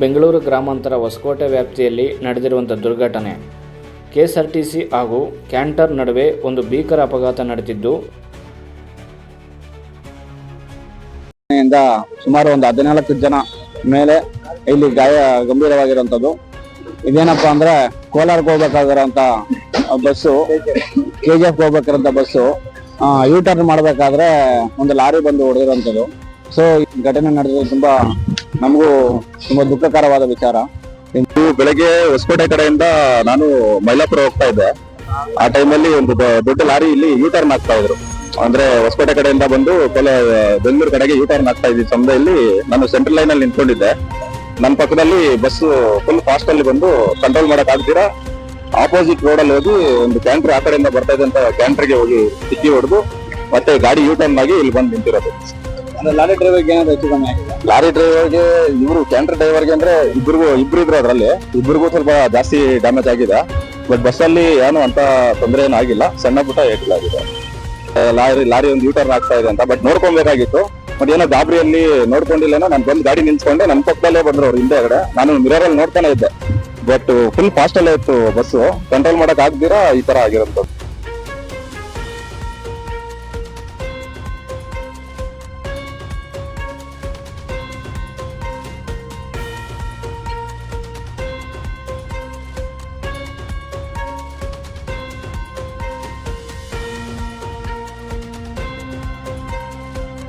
ಬೆಂಗಳೂರು ಗ್ರಾಮಾಂತರ ಹೊಸಕೋಟೆ ವ್ಯಾಪ್ತಿಯಲ್ಲಿ ನಡೆದಿರುವಂಥ ದುರ್ಘಟನೆ. ಕೆಎಸ್ಆರ್ಟಿಸಿ ಹಾಗೂ ಕ್ಯಾಂಟರ್ ನಡುವೆ ಒಂದು ಭೀಕರ ಅಪಘಾತ ನಡೆದಿದ್ದು ಸುಮಾರು ಒಂದು ಹದಿನಾಲ್ಕು ಜನ ಮೇಲೆ ಇಲ್ಲಿ ಗಾಯ ಗಂಭೀರವಾಗಿರುವಂಥದ್ದು ಇದೇನಪ್ಪಾ ಅಂದ್ರೆ ಕೋಲಾರಕ್ಕೆ ಹೋಗ್ಬೇಕಾಗಿರೋಂತ ಬಸ್ಸು ಕೆ ಜಿ ಎಫ್ ಹೋಗ್ಬೇಕಿರೋಂತ ಬಸ್ಸು ಯೂ ಟರ್ನ್ ಮಾಡ್ಬೇಕಾದ್ರೆ ಒಂದು ಲಾರಿ ಬಂದು ಹೊಡೆದಿರೋಂಥದ್ದು ಸೊ ಘಟನೆ ನಡೆದಿದ್ದು ತುಂಬಾ ನಮಗೂ ತುಂಬಾ ದುಃಖಕರವಾದ ವಿಚಾರ. ಇಂದು ಬೆಳಗ್ಗೆ ಹೊಸಕೋಟೆ ಕಡೆಯಿಂದ ನಾನು ಮೈಲಾಪುರ ಹೋಗ್ತಾ ಇದ್ದೆ. ಆ ಟೈಮಲ್ಲಿ ಒಂದು ದೊಡ್ಡ ಲಾರಿ ಇಲ್ಲಿ ಯೂ ಟರ್ನ್ ಆಗ್ತಾ ಇದ್ರು. ಅಂದ್ರೆ ಹೊಸಕೋಟೆ ಕಡೆಯಿಂದ ಬಂದು ಕೆಲ, ಬೆಂಗಳೂರು ಕಡೆಗೆ ಯೂ ಟರ್ನ್ ಆಗ್ತಾ ಇದ್ದ ಸಮಯದಲ್ಲಿ ನಾನು ಸೆಂಟ್ರಲ್ ಲೈನ್ ಅಲ್ಲಿ ನಿಂತ್ಕೊಂಡಿದ್ದೆ. ನನ್ನ ಪಕ್ಕದಲ್ಲಿ ಬಸ್ ಫುಲ್ ಫಾಸ್ಟ್ ಅಲ್ಲಿ ಬಂದು ಕಂಟ್ರೋಲ್ ಮಾಡಕ್ ಆಗ್ದಿರಾ ಆಪೋಸಿಟ್ ರೋಡ್ ಅಲ್ಲಿ ಹೋಗಿ ಒಂದು ಕ್ಯಾಂಟರ್ ಆ ಕಡೆಯಿಂದ ಬರ್ತಾ ಇದ್ದಂತ ಕ್ಯಾಂಟರ್ಗೆ ಹೋಗಿ ಸಿಕ್ಕಿ ಹೊಡೆದು ಮತ್ತೆ ಗಾಡಿ ಯೂ ಟರ್ನ್ ಆಗಿ ಇಲ್ಲಿ ಬಂದು ನಿಂತಿರೋದು. ಲಾರಿ ಡ್ರೈವರ್ಗೆ ಏನಾದ್ರು ಹೆಚ್ಚು ಕಮ್ಮಿ ಆಗಿದೆ ಲಾರಿ ಡ್ರೈವರ್ಗೆ ಇವರು ಕ್ಯಾಂಟರ್ ಡ್ರೈವರ್ಗೆ ಅಂದ್ರೆ ಇಬ್ಬರಿಗೂ ಇಬ್ರು ಇದ್ರು ಅದರಲ್ಲಿ. ಇಬ್ರಿಗೂ ಸ್ವಲ್ಪ ಜಾಸ್ತಿ ಡ್ಯಾಮೇಜ್ ಆಗಿದೆ. ಬಟ್ ಬಸ್ ಅಲ್ಲಿ ಏನು ಅಂತ ತೊಂದರೆ ಏನು ಆಗಿಲ್ಲ. ಸಣ್ಣ ಪುಟ್ಟ ಏಟಿಲಾಗಿದೆ ಆಗಿದೆ. ಲಾರಿ ಲಾರಿ ಒಂದು ಯೂಟರ್ನ್ ಆಗ್ತಾ ಇದೆ ಅಂತ. ಬಟ್ ನೋಡ್ಕೊಬೇಕಾಗಿತ್ತು ಬಟ್ ಏನೋ ಗಾಬರಿಯಲ್ಲಿ ನೋಡ್ಕೊಂಡಿಲ್ಲೇನೋ, ನಾನು ಬಂದು ಗಾಡಿ ನಿಲ್ಸ್ಕೊಂಡೆ ನನ್ನ ಪಕ್ಕದಲ್ಲೇ ಬಂದ್ರು ಅವ್ರು ಹಿಂದೆ ಕಡೆ ನಾನು ಮಿರರಲ್ಲಿ ನೋಡ್ತಾನೆ ಇದ್ದೆ. ಬಟ್ ಫುಲ್ ಫಾಸ್ಟ್ ಅಲ್ಲೇ ಇತ್ತು ಬಸ್ಸು ಕಂಟ್ರೋಲ್ ಮಾಡಕ್ ಆಗ್ದಿರಾ ಈ ತರ ಆಗಿರೋದು